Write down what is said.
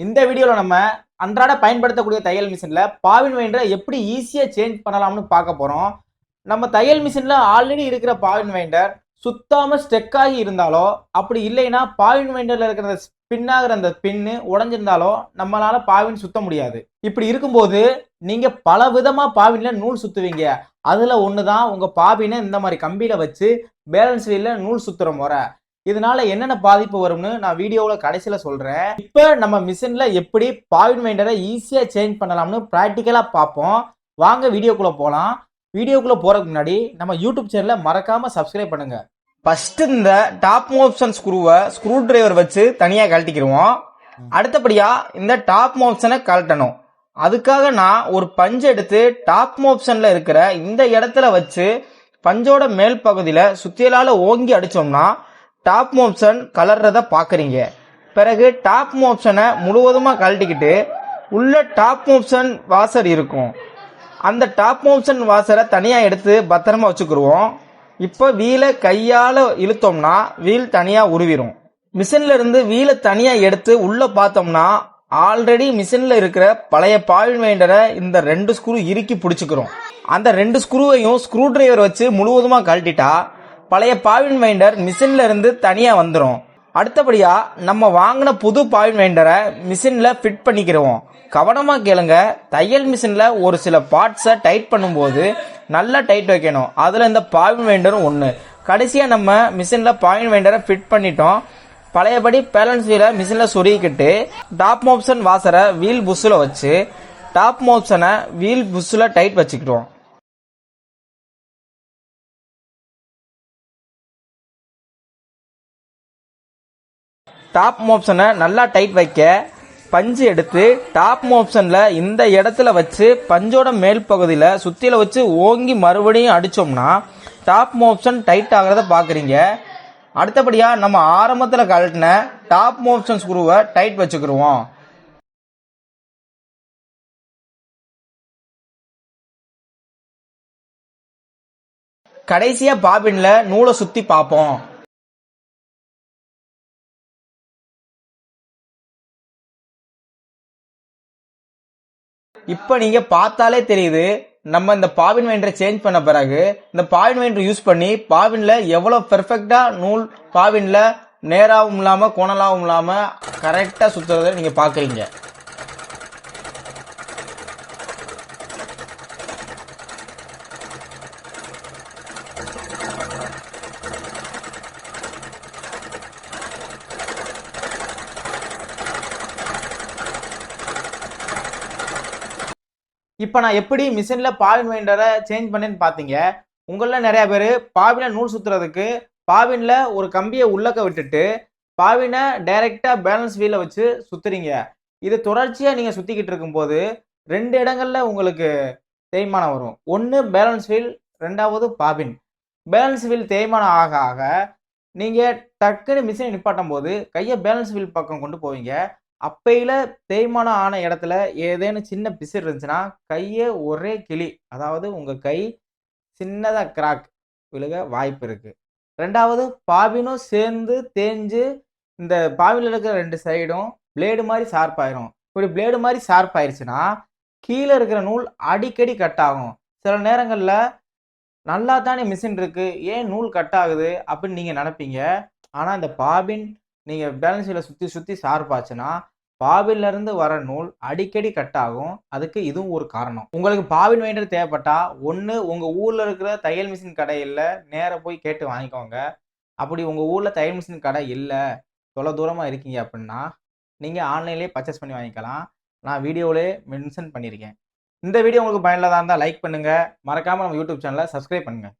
இந்த வீடியோவில் நம்ம அன்றாட பயன்படுத்தக்கூடிய தையல் மிஷினில் பாவின் வைண்டரை எப்படி ஈஸியாக சேஞ்ச் பண்ணலாம்னு பார்க்க போகிறோம் நம்ம தையல் மிஷினில் ஆல்ரெடி இருக்கிற பாவின் வைண்டர் சுத்தாமல் ஸ்டெக் ஆகி இருந்தாலோ அப்படி இல்லைன்னா பாவின் வைண்டரில் இருக்கிற ஸ்பின்னாகிற அந்த பின்னு உடஞ்சிருந்தாலோ நம்மளால் பாவின் சுத்த முடியாது. இப்படி இருக்கும்போது நீங்கள் பல விதமாக பாவினில் நூல் சுற்றுவீங்க அதில் ஒன்று தான் உங்கள் பாவினை இந்த மாதிரி கம்பியில் வச்சு பேலன்ஸ் வீலில் நூல் சுற்றுற முறை. இதனால என்னென்ன பாதிப்பு வரும்னு நான் வீடியோவில் கடைசியில் சொல்கிறேன் இப்போ நம்ம மிஷினில் எப்படி பாவின் வைண்டரை ஈஸியாக சேஞ்ச் பண்ணலாம்னு ப்ராக்டிக்கலாக பார்ப்போம். வாங்க வீடியோக்குள்ளே போகலாம் வீடியோக்குள்ளே போகிறதுக்கு முன்னாடி நம்ம யூடியூப் சேனலை மறக்காமல் சப்ஸ்கிரைப் பண்ணுங்க. ஃபஸ்ட்டு இந்த டாப் ஆப்ஷன் ஸ்க்ரூவை ஸ்க்ரூ டிரைவர் வச்சு தனியாக கழட்டிக்கிடுவோம் அடுத்தபடியாக இந்த டாப் ஆப்ஷனை கழட்டணும். அதுக்காக நான் ஒரு பஞ்சு எடுத்து டாப் ஆப்ஷனில் இருக்கிற இந்த இடத்துல வச்சு பஞ்சோட மேல் பகுதியில் சுத்தியலால் ஓங்கி அடித்தோம்னா டாப் மோப்ஷன் கலர்றத பார்க்குறீங்க பிறகு டாப் மோப்ஷனை முழுவதுமாக கழட்டிக்கிட்டு உள்ள டாப் மோப்ஷன் வாசர் இருக்கும். அந்த டாப் மோப்ஷன் வாசரை தனியாக எடுத்து பத்திரமா வச்சுக்கிடுவோம் இப்போ வீலை கையால் இழுத்தோம்னா வீல் தனியாக உருவிடும் மிஷின்ல இருந்து வீலை தனியாக எடுத்து உள்ளே பார்த்தோம்னா ஆல்ரெடி மிஷினில் இருக்கிற பழைய பால் வைண்டரை இந்த ரெண்டு ஸ்க்ரூ இறுக்கி பிடிச்சிக்கிறோம் அந்த ரெண்டு ஸ்க்ரூவையும் ஸ்க்ரூ டிரைவர் வச்சு முழுவதுமாக கழட்டிட்டா பழைய பாவின் வைண்டர் மிஷின்ல இருந்து தனியா வந்துடும் அடுத்தபடியா நம்ம வாங்கின புது பாவின் வைண்டரை மிஷின்ல ஃபிட் பண்ணிக்கிறோம் கவனமா கேளுங்க தையல் மிஷின்ல ஒரு சில பார்ட்ஸை டைட் பண்ணும்போது நல்லா டைட் வைக்கணும். அதுல இந்த பாவின் வைண்டரும் ஒன்று கடைசியா நம்ம மிஷின்ல பாவின் வைண்டரை ஃபிட் பண்ணிட்டோம். பழையபடி பேலன்ஸ் வீலை மிஷினில் சொருகிக்கிட்டு டாப் மோப்ஷன் வாசரை வீல் புஷ்ஷில் வச்சு டாப் மோப்ஷனை வீல் புஷ்ஷில் டைட் வச்சுக்கிட்டோம் டாப் மோப்ஷனை நல்லா டைட் வைக்க பஞ்சு எடுத்து டாப் மோப்ஷனில் இந்த இடத்துல வச்சு பஞ்சோட மேல் பகுதியில் சுற்றியில் வச்சு ஓங்கி மறுபடியும் அடித்தோம்னா டாப் மோப்ஷன் டைட் ஆகிறத பார்க்குறீங்க அடுத்தபடியாக நம்ம ஆரம்பத்தில் கழட்டின டாப் மோப்ஷன் ஸ்க்ரூவை டைட் வச்சுக்கிருவோம். கடைசியாக பாபின்ல நூலை சுற்றி பார்ப்போம். இப்போ நீங்க பார்த்தாலே தெரியுது நம்ம இந்த பாவின் வைண்டரை சேஞ்ச் பண்ண பிறகு இந்த பாவின் வைண்டர் யூஸ் பண்ணி பாவின்ல எவ்வளவு பெர்ஃபெக்டா நூல் பாவின்ல நேராகவும் இல்லாம கோணலாகவும் இல்லாம கரெக்டா சுத்துறத நீங்க பாக்குறீங்க இப்போ நான் எப்படி மிஷினில் பாவின் வைண்டரை சேஞ்ச் பண்ணேன்னு பார்த்தீங்க உங்களில் நிறையா பேர் பாவினை நூல் சுற்றுறதுக்கு பாவினில் ஒரு கம்பியை உள்ளக்க விட்டுட்டு பாவினை டைரெக்டாக பேலன்ஸ் வீலை வச்சு சுற்றுறீங்க இது தொடர்ச்சியாக நீங்கள் சுற்றிக்கிட்டு இருக்கும்போது ரெண்டு இடங்களில் உங்களுக்கு தேய்மானம் வரும். ஒன்று பேலன்ஸ் வீல் ரெண்டாவது பாபின் பேலன்ஸ் வீல் தேய்மானம் ஆக ஆக நீங்கள் டக்குன்னு மிஷினை நிப்பாட்டும் போது கையை பேலன்ஸ் வீல் பக்கம் கொண்டு போவீங்க. அப்பையில தேய்மானம் ஆன இடத்துல ஏதேனும் சின்ன பிசிறு இருந்துச்சுன்னா கையே ஒரே கிளி அதாவது உங்கள் கை சின்னதாக கிராக் விழுக வாய்ப்பு இருக்குது ரெண்டாவது பாபினும் சேர்ந்து தேஞ்சு இந்த பாவில இருக்கிற ரெண்டு சைடும் பிளேடு மாதிரி ஷார்ப் ஆயிரும். இப்படி பிளேடு மாதிரி ஷார்ப் ஆயிடுச்சுன்னா கீழே இருக்கிற நூல் அடிக்கடி கட் ஆகும். சில நேரங்களில் நல்லா தானே மிஷின் இருக்குது ஏன் நூல் கட் ஆகுது? அப்படின்னு நீங்கள் நினைப்பீங்க. ஆனால் இந்த பாபின் நீங்கள் பேலன்ஸில் சுற்றி சுற்றி ஷார்ப் ஆச்சுன்னா பாவிலிருந்து வர நூல் அடிக்கடி கட் ஆகும். அதுக்கு இதுவும் ஒரு காரணம். உங்களுக்கு பாவின் வைண்டர் தேவைப்பட்டா ஒன்று உங்கள் ஊரில் இருக்கிற தையல் மிஷின் கடையில் நேராக போய் கேட்டு வாங்கிக்கோங்க. அப்படி உங்கள் ஊரில் தையல் மிஷின் கடை இல்லை தொலை தூரமாக இருக்கீங்க அப்படின்னா நீங்கள் ஆன்லைன்லேயே பர்ச்சேஸ் பண்ணி வாங்கிக்கலாம். நான் வீடியோவிலே மென்ஷன் பண்ணியிருக்கேன். இந்த வீடியோ உங்களுக்கு பயனுள்ளதாக இருந்தால் லைக் பண்ணுங்கள் மறக்காமல் நம்ம யூடியூப் சேனலை சப்ஸ்கிரைப் பண்ணுங்கள்